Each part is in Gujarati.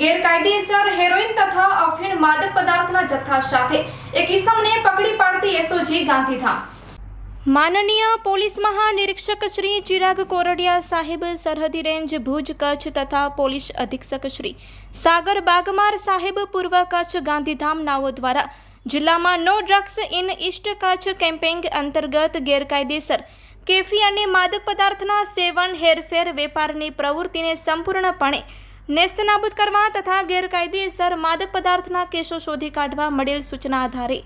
ગેરકાયદેસર હેરોઇન તથા અફીણ માદક પદાર્થના જથ્થા સાથે એક ઇસમને પકડી પાડતી એસઓજી ગાંધીધામ. માનનીય પોલીસ મહાનિરીક્ષક શ્રી ચિરાગ કોરડિયા સાહેબ, સરહદી રેન્જ ભુજ કચ્છ તથા પોલીસ અધિક્ષક શ્રી સાગર બાગમાર સાહેબ, પૂર્વ કચ્છ ગાંધીધામ નાઓ દ્વારા જિલ્લામાં no drugs in east Kutch campaign અંતર્ગત ગેરકાયદેસર કેફી અને માદક પદાર્થના સેવન હેરફેર વેપારની પ્રવૃત્તિને સંપૂર્ણપણે નેસ્તનાબૂદ કરવા તથા ગેરકાયદેસર માદક પદાર્થના કેસો શોધી કાઢવા મળેલ સૂચના આધારે.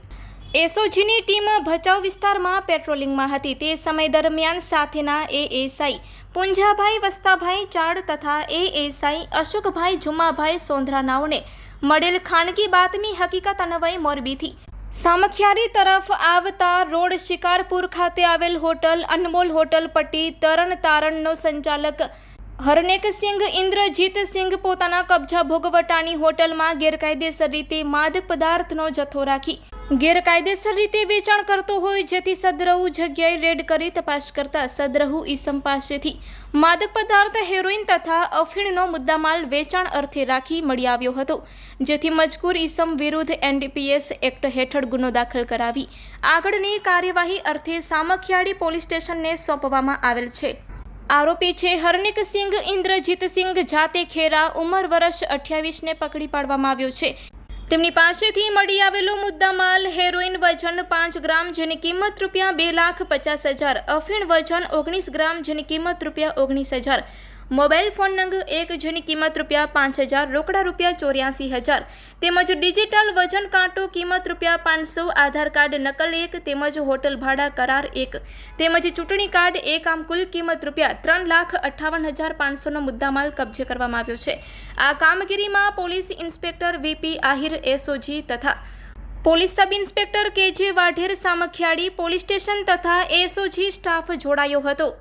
એસઓજીની ટીમ ભચાઉ વિસ્તારમાં પેટ્રોલિંગમાં હતી. તે સમય દરમિયાન સાથેના એએસઆઈ પુંજાભાઈ વસ્તાભાઈ ચાડ તથા એએસઆઈ અશોકભાઈ જુમાભાઈ સોંધરાનાઓને મળેલ ખાનગી બાતમી હકીકત અન્વય મોરબીથી. સામખિયારી તરફ આવતા રોડ શિકારપુર ખાતે આવેલ હોટલ અનમોલ હોટલ પટ્ટી તરણ તારણનો સંચાલક હરનેકસિંહ ઇન્દ્રજીતસિંહ પોતાના કબજા ભોગવટાની હોટલમાં ગેરકાયદેસર રીતે માદક પદાર્થનો જથ્થો રાખી ગેરકાયદેસર રીતે વેચાણ કરતો હોય જેથી સદરહુ જગ્યાએ રેડ કરી તપાસ કરતા સદરહુ ઈસમ પાસેથી માદક પદાર્થ, હેરોઇન તથા અફીણનો મુદ્દામાલ વેચાણ અર્થે રાખી મળી આવ્યો હતો, જેથી મજકૂર ઈસમ વિરુદ્ધ એનડીપીએસ એક્ટ હેઠળ ગુનો દાખલ કરાવી આગળની કાર્યવાહી અર્થે સામખિયાળી પોલીસ સ્ટેશનને સોંપવામાં આવેલ છે. આરોપી છે હરનિક સિંઘ, ઇન્દ્રજીત સિંઘ, જાતે ખેરા, ઉંમર વર્ષ અઠ્યાવીસને પકડી પાડવામાં આવ્યો છે. તેમની પાસેથી મળી આવેલો મુદ્દામાલ હેરોઇન વજન પાંચ ગ્રામ જેની કિંમત રૂપિયા બે લાખ પચાસ હજાર, અફીણ વજન ઓગણીસ ગ્રામ જેની કિંમત રૂપિયા ઓગણીસ હજાર. મોબાઈલ ફોન નંગ એક જેની કિંમત રૂપિયા પાંચ હજાર, રોકડા રૂપિયા ચોર્યાસી હજાર. તેમજ ડિજિટલ વજન કાંટો કિંમત રૂપિયા પાંચસો, આધાર કાર્ડ નકલ એક, તેમજ હોટલ ભાડા કરાર એક. તેમજ ચૂંટણી કાર્ડ એક આમ કુલ કિંમત રૂપિયા ત્રણ લાખ અઠ્ઠાવન હજાર પાંચસોનો મુદ્દામાલ કબજે કરવામાં આવ્યો છે. આ કામગીરીમાં police inspector V P Ahir SOG police sub inspector K J Vadher Samakhiyali police station તથા એસઓજી સ્ટાફ જોડાયો હતો.